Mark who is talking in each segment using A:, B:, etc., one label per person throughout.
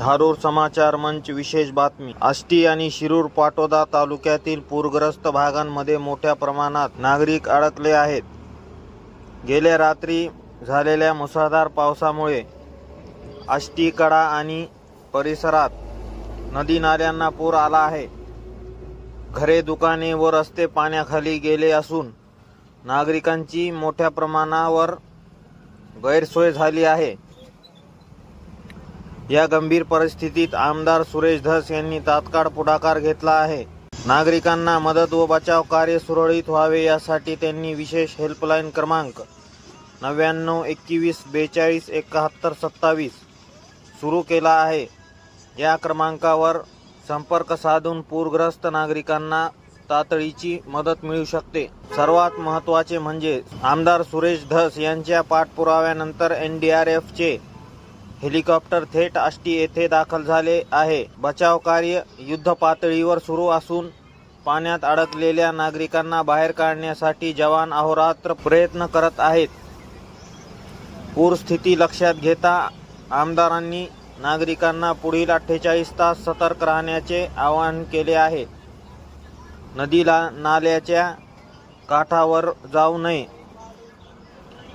A: धारूर समाचार मंच विशेष बातमी. आष्टी आणि शिरूर पाटोदा तालुक्यातील पूरग्रस्त भागांमध्ये मोठ्या प्रमाणात नागरिक अडकले आहेत. गेल्या रात्री झालेल्या मुसळधार पावसामुळे आष्टी कडा आणि परिसरात नदी नाल्यांना पूर आला आहे. घरे दुकाने व रस्ते पाण्याखाली गेले असून नागरिकांची मोठ्या प्रमाणावर गैरसोय झाली आहे. या गंभीर परिस्थितीत आमदार सुरेश धस यांनी तात्काळ पुढाकार घेतला आहे. नागरिकांना मदत व बचाव कार्य सुरळीत व्हावे यासाठी त्यांनी विशेष हेल्पलाईन क्रमांक नव्याण्णव एकवीस बेचाळीस एकाहत्तर सत्तावीस सुरू केला आहे. या क्रमांकावर संपर्क साधून पूरग्रस्त नागरिकांना तातडीची मदत मिळू शकते. सर्वात महत्त्वाचे म्हणजे आमदार सुरेश धस यांच्या पाठपुराव्यानंतर एन डी आर एफचे हेलिकॉप्टर थेट आष्टी येथे दाखल झाले आहे. बचाव कार्य युद्ध पातळीवर सुरू असून पाण्यात अडकलेल्या नागरिकांना बाहेर काढण्यासाठी जवान अहोरात्र प्रयत्न करत आहेत. पूरस्थिती लक्षात घेता आमदारांनी नागरिकांना पुढील अठ्ठेचाळीस तास सतर्क राहण्याचे आवाहन केले आहे. नदीला नाल्याच्या काठावर जाऊ नये.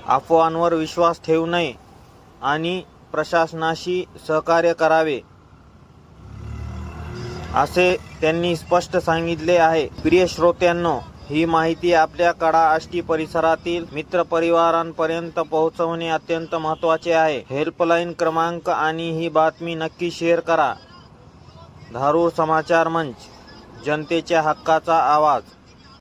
A: अफवांवर विश्वास ठेवू नये आणि प्रशासनाशी सहकार्य करावे असे त्यांनी स्पष्ट सांगितले आहे. प्रिय श्रोत्यांनो ही माहिती आपल्या कडा आष्टी परिसरातील मित्रपरिवारांपर्यंत पोहोचवणे अत्यंत महत्त्वाचे आहे. हेल्पलाईन क्रमांक आणि ही बातमी नक्की शेअर करा. धारूर समाचार मंच जनतेच्या हक्काचा आवाज.